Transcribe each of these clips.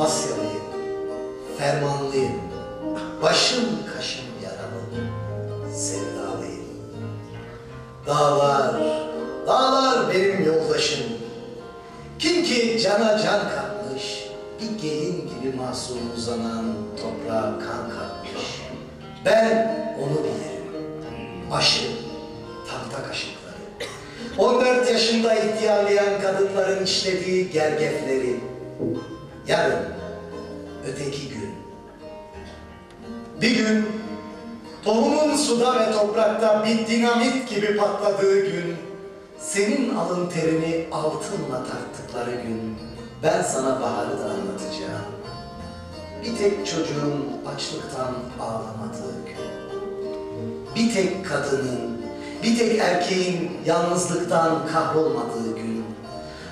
Asyalıyım, fermanlıyım, başım kaşım yaralı, sevdalıyım. Dağlar, dağlar benim yoldaşım. Kim ki cana can katmış, bir gelin gibi masum uzanan toprağa kan katmış. Ben onu bilirim. Başı, tahta kaşıkları. 14 yaşında ihtiyarlayan kadınların işlediği gergefleri. Yarın, öteki gün. Bir gün, tohumun suda ve toprakta bir dinamit gibi patladığı gün, senin alın terini altınla tarttıkları gün, ben sana baharı da anlatacağım. Bir tek çocuğun açlıktan ağlamadığı gün. Bir tek kadının, bir tek erkeğin yalnızlıktan kahrolmadığı.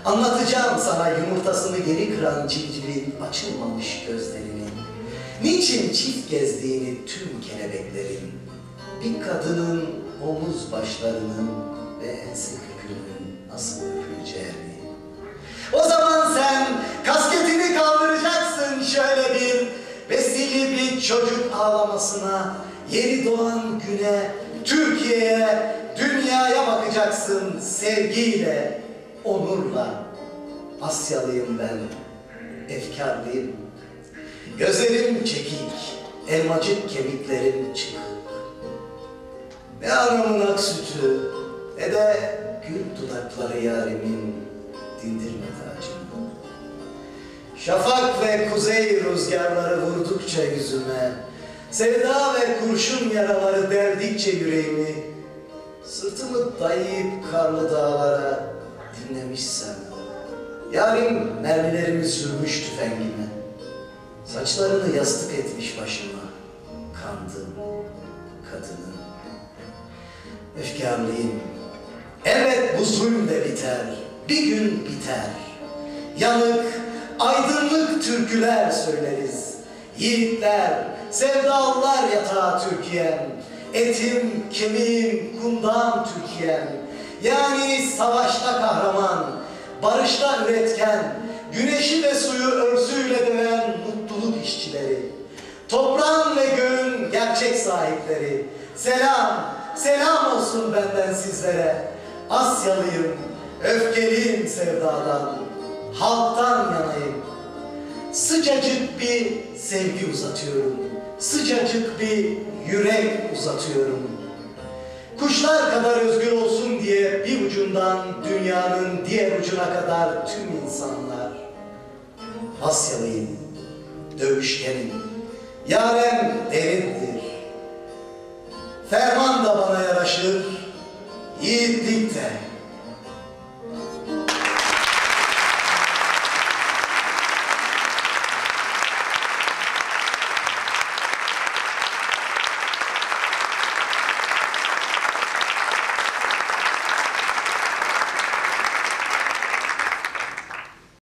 Anlatacağım sana yumurtasını geri kıran civcivin açılmamış gözlerinin. Niçin çift gezdiğini tüm kelebeklerin. Bir kadının omuz başlarının ve ense kökünün nasıl öpüleceğini. O zaman sen kasketini kaldıracaksın şöyle bir vesile bir çocuk ağlamasına, yeni doğan güne, Türkiye'ye, dünyaya bakacaksın sevgiyle, onurla. Asyalıyım ben, efkarlıyım. Gözlerim çekik, elmacık kemiklerim çıkık. Ne anamın ak sütü, ne de gül dudakları yarimin dindirmedi acımı. Şafak ve kuzey rüzgarları vurdukça yüzüme, sevda ve kurşun yaraları derdikçe yüreğimi, sırtımı dayayıp karlı dağlara dinlemişsem, yarim mermilerimi sürmüş tüfengime, saçlarını yastık etmiş başıma, kandım kadının. Efkarlıyım, evet bu zulüm de biter, bir gün biter. Yanık, aydınlık türküler söyleriz. Yiğitler, sevdalılar yatağı Türkiye'm. Etim, kemiğim, kundan Türkiye'm. Yani savaşta kahraman, barışta üretken, güneşi ve suyu örsüyle döven mutluluk işçileri. Toprağın ve göğün gerçek sahipleri. Selam, selam olsun benden sizlere. Asyalıyım, öfkeliyim sevdadan, halktan yanayım. Sıcacık bir sevgi uzatıyorum, sıcacık bir yürek uzatıyorum. Kuşlar kadar özgür olsun diye bir ucundan dünyanın diğer ucuna kadar tüm insanlar. Asyalıyım, dövüşkenim, yarem derindir. Ferman da bana yaraşır, yiğitlik de.